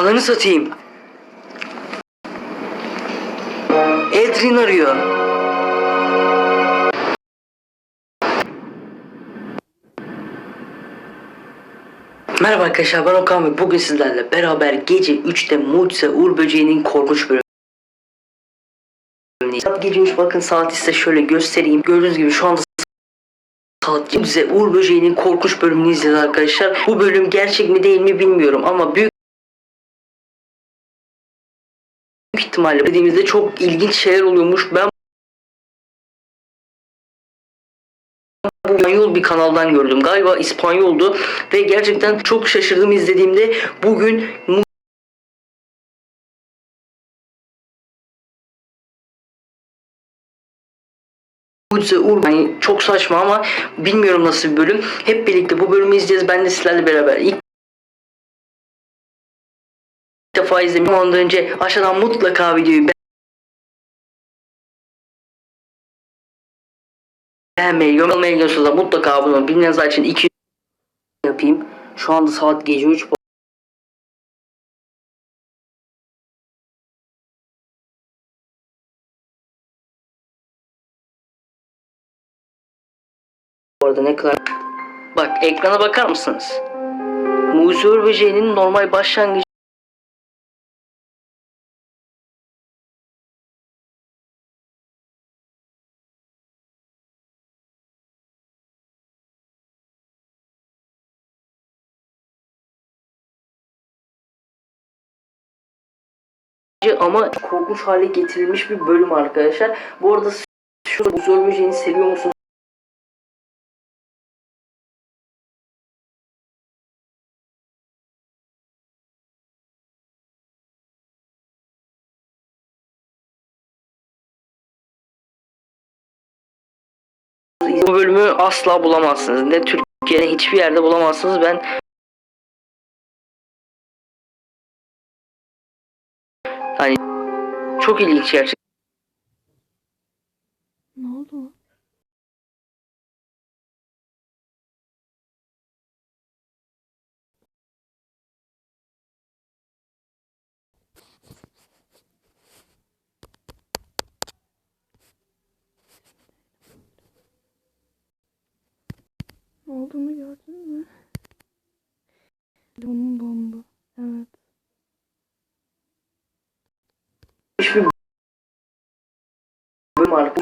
Ananı satayım. Edrin arıyor. Merhaba arkadaşlar ben Okan ve bugün sizlerle beraber gece 3'te Mucize Uğur Böceği'nin korkunç bölümündeyiz. Saat gece 3 bakın saati size şöyle göstereyim. Gördüğünüz gibi şu anda saat Mucize Uğur Böceği'nin korkunç bölümünü izleyeceğiz arkadaşlar. Bu bölüm gerçek mi değil mi bilmiyorum ama büyük ihtimalle dediğimizde çok ilginç şeyler oluyormuş. Ben bu İspanyol bir kanaldan gördüm. Galiba İspanyoldu ve gerçekten çok şaşırdım izlediğimde. Bugün mu- Mucize Uğur yani çok saçma ama bilmiyorum nasıl bir bölüm. Hep birlikte bu bölümü izleyeceğiz. Ben de sizlerle beraber. İlk defa izledim. Ondan önce aşağıdan mutlaka videoyu be- beğenmeyi, yorum almayı da mutlaka abone olun. Bilmeyenler için 200 yapayım. Şu anda saat gece 3. Bu arada ne kadar... Bak ekrana bakar mısınız? Mucize Böceği'nin normal başlangıcı ama korkunç hale getirilmiş bir bölüm arkadaşlar. Bu arada şu bu zor böceğini seviyor musunuz? Bu bölümü asla bulamazsınız. Ne Türkiye'de hiçbir yerde bulamazsınız. Ben hani çok ilginç gerçekten. Ne oldu? Ne olduğunu gördün mü? Donum bölüm.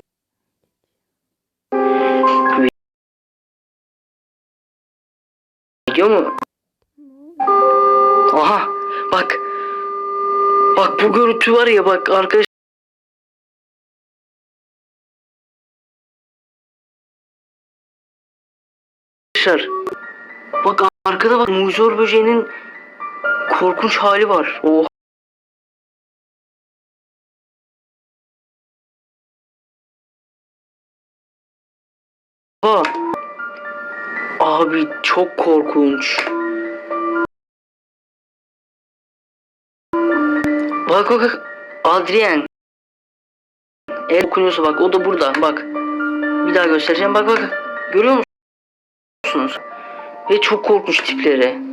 Video mu? Aha bak. Bak bu görüntü var ya bak arkadaş. Arkadaşlar bak arkada bak Mucizor böceğinin korkunç hali var. Oha. Abi çok korkunç. Bak bak. Adrien. El okunuyorsa bak o da burada bak. Bir daha göstereceğim bak bak. Görüyor musunuz? Ve çok korkunç tipleri.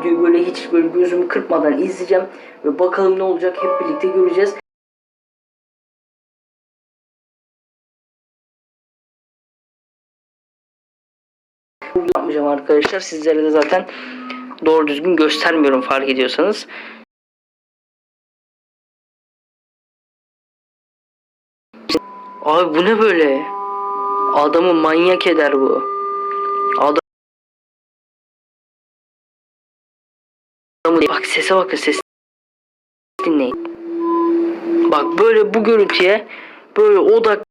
Videoyu böyle hiç böyle gözümü kırpmadan izleyeceğim ve bakalım ne olacak hep birlikte göreceğiz. yapmayacağım arkadaşlar. Sizlere de zaten doğru düzgün göstermiyorum fark ediyorsanız. Abi bu ne böyle? Adamı manyak eder bu. Adam Adamı bak sese bakın ses dinleyin. Bak böyle bu görüntüye böyle odak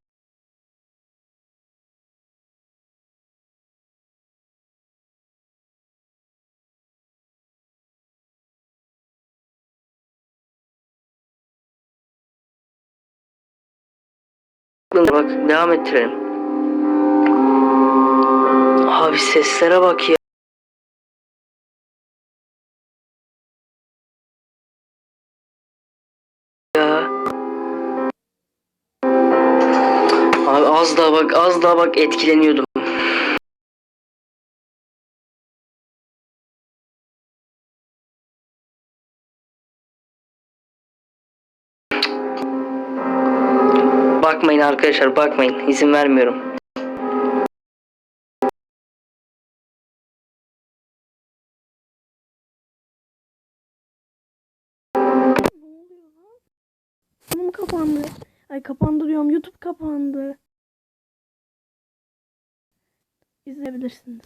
Bak devam ettirelim. Abi seslere bak. Ya. Az daha bak az daha bak etkileniyordum. Bakmayın arkadaşlar bakmayın izin vermiyorum. Kapandı. Ay kapandı diyorum. YouTube kapandı. İzleyebilirsiniz.